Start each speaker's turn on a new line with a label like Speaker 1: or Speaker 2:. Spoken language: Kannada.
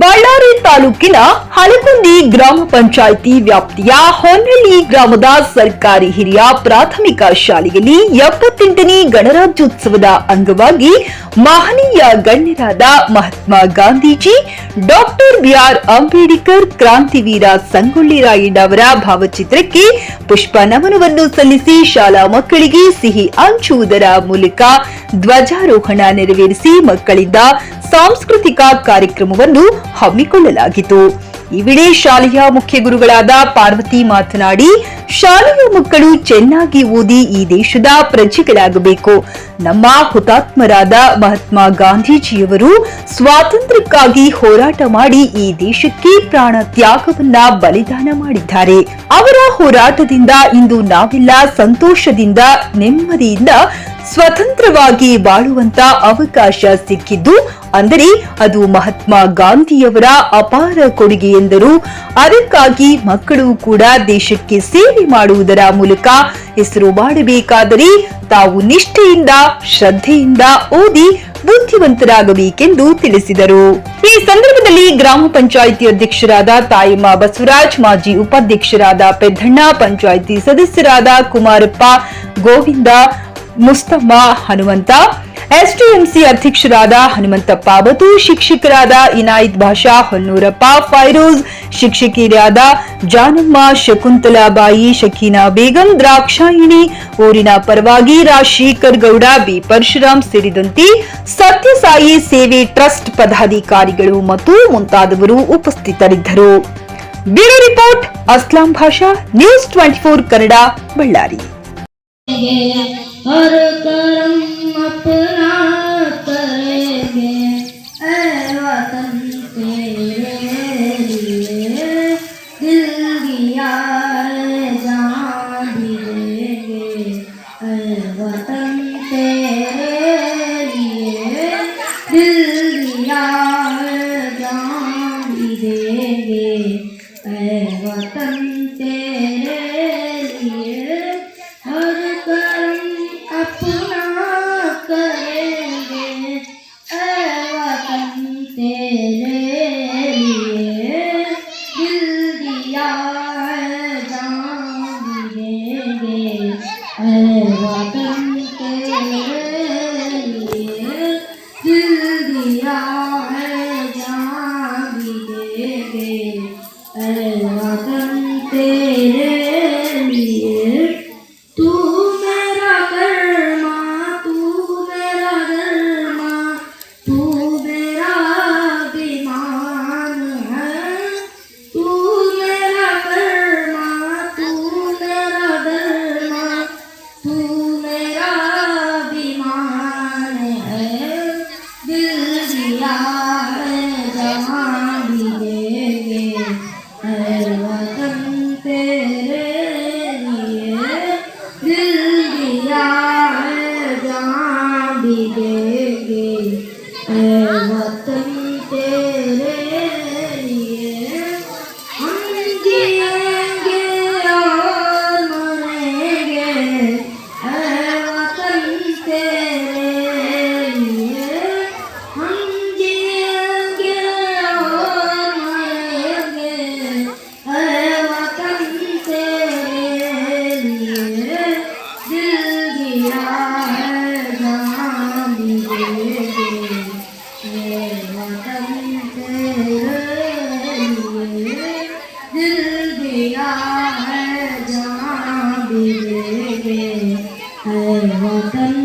Speaker 1: ಬಳ್ಳಾರಿ ತಾಲೂಕಿನ ಹಳಗುಂದಿ ಗ್ರಾಮ ಪಂಚಾಯಿತಿ ವ್ಯಾಪ್ತಿಯ ಹೊನ್ನಳ್ಳಿ ಗ್ರಾಮದ ಸರ್ಕಾರಿ ಹಿರಿಯ ಪ್ರಾಥಮಿಕ ಶಾಲೆಯಲ್ಲಿ ಎಪ್ಪತ್ತೆಂಟನೇ ಗಣರಾಜ್ಯೋತ್ಸವದ ಅಂಗವಾಗಿ ಮಹನೀಯ ಗಣ್ಯರಾದ Mahatma Gandhiji, doctor B R Ambedkar, ಕ್ರಾಂತಿವೀರ ಸಂಗೊಳ್ಳಿ ರಾಯಣ್ಣ ಅವರ ಭಾವಚಿತ್ರಕ್ಕೆ ಪುಷ್ಪ ನಮನವನ್ನು ಸಲ್ಲಿಸಿ ಶಾಲಾ ಮಕ್ಕಳಿಗೆ ಸಿಹಿ ಹಂಚುವುದರ ಮೂಲಕ ಧ್ವಜಾರೋಹಣ ನೆರವೇರಿಸಿ ಮಕ್ಕಳಿಂದ ಸಾಂಸ್ಕೃತಿಕ ಕಾರ್ಯಕ್ರಮವನ್ನು ಹಮ್ಮಿಕೊಳ್ಳಲಾಗಿತ್ತು. ಈ ವೇಳೆ ಶಾಲೆಯ ಮುಖ್ಯ ಗುರುಗಳಾದ ಪಾರ್ವತಿ ಮಾತನಾಡಿ, ಶಾಲೆಯ ಮಕ್ಕಳು ಚೆನ್ನಾಗಿ ಓದಿ ಈ ದೇಶದ ಪ್ರಜೆಗಳಾಗಬೇಕು. ನಮ್ಮ ಹುತಾತ್ಮರಾದ ಮಹಾತ್ಮ ಗಾಂಧೀಜಿಯವರು ಸ್ವಾತಂತ್ರ್ಯಕ್ಕಾಗಿ ಹೋರಾಟ ಮಾಡಿ ಈ ದೇಶಕ್ಕೆ ಪ್ರಾಣ ತ್ಯಾಗವನ್ನ ಬಲಿದಾನ ಮಾಡಿದ್ದಾರೆ. ಅವರ ಹೋರಾಟದಿಂದ ಇಂದು ನಾವೆಲ್ಲ ಸಂತೋಷದಿಂದ, ನೆಮ್ಮದಿಯಿಂದ ಸ್ವತಂತ್ರವಾಗಿ ಬಾಳುವಂತ ಅವಕಾಶ ಸಿಕ್ಕಿದ್ದು ಅಂದರೆ ಅದು ಮಹಾತ್ಮ ಗಾಂಧಿಯವರ ಅಪಾರ ಕೊಡುಗೆ ಎಂದರು. ಅದಕ್ಕಾಗಿ ಮಕ್ಕಳು ಕೂಡ ದೇಶಕ್ಕೆ ಸೇವೆ ಮಾಡುವುದರ ಮೂಲಕ ಹೆಸರು ಮಾಡಬೇಕಾದರೆ ತಾವು ನಿಷ್ಠೆಯಿಂದ, ಶ್ರದ್ಧೆಯಿಂದ ಓದಿ ಬುದ್ಧಿವಂತರಾಗಬೇಕೆಂದು ತಿಳಿಸಿದರು. ಈ ಸಂದರ್ಭದಲ್ಲಿ ಗ್ರಾಮ ಪಂಚಾಯಿತಿ ಅಧ್ಯಕ್ಷರಾದ ತಾಯಮ್ಮ ಬಸವರಾಜ್, ಮಾಜಿ ಉಪಾಧ್ಯಕ್ಷರಾದ ಪೆದ್ದಣ್ಣ, ಪಂಚಾಯಿತಿ ಸದಸ್ಯರಾದ ಕುಮಾರಪ್ಪ, ಗೋವಿಂದ ಮುಸ್ತಮ್ಮ ಹನುಮಂತ ಎಸ್ಟಿಎಂಸಿ ಅಧ್ಯಕ್ಷರಾದ ಹನುಮಂತಪ್ಪ ಅವತು ಶಿಕ್ಷಕರಾದ ಇನಾಯಿತ್ ಭಾಷಾ ಹೊನ್ನೂರಪ್ಪ ಫೈರೋಜ್, ಶಿಕ್ಷಕಿಯರಾದ ಜಾನಮ್ಮ, ಶಕುಂತಲಾಬಾಯಿ, ಶಕೀನಾ ಬೇಗಂ, ದ್ರಾಕ್ಷಾಯಿಣಿ, ಊರಿನ ಪರವಾಗಿ ರಾಜಶೇಖರ್ ಗೌಡ, ಬಿ ಪರಶುರಾಮ್ ಸೇರಿದಂತೆ ಸತ್ಯಸಾಯಿ ಸೇವೆ ಟ್ರಸ್ಟ್ ಪದಾಧಿಕಾರಿಗಳು ಮತ್ತು ಮುಂತಾದವರು ಉಪಸ್ಥಿತರಿದ್ದರು. Bureau report, Aslam Basha, news twenty four Kannada, Ballari.
Speaker 2: हर करम अपना करेंगे। ऐ वतन तेरे लिए दिल दिया है ऐ वतन तेरे लिए दिल दिया है ऐ वतन तेरे दिल दिया है जहाँ भी है वतन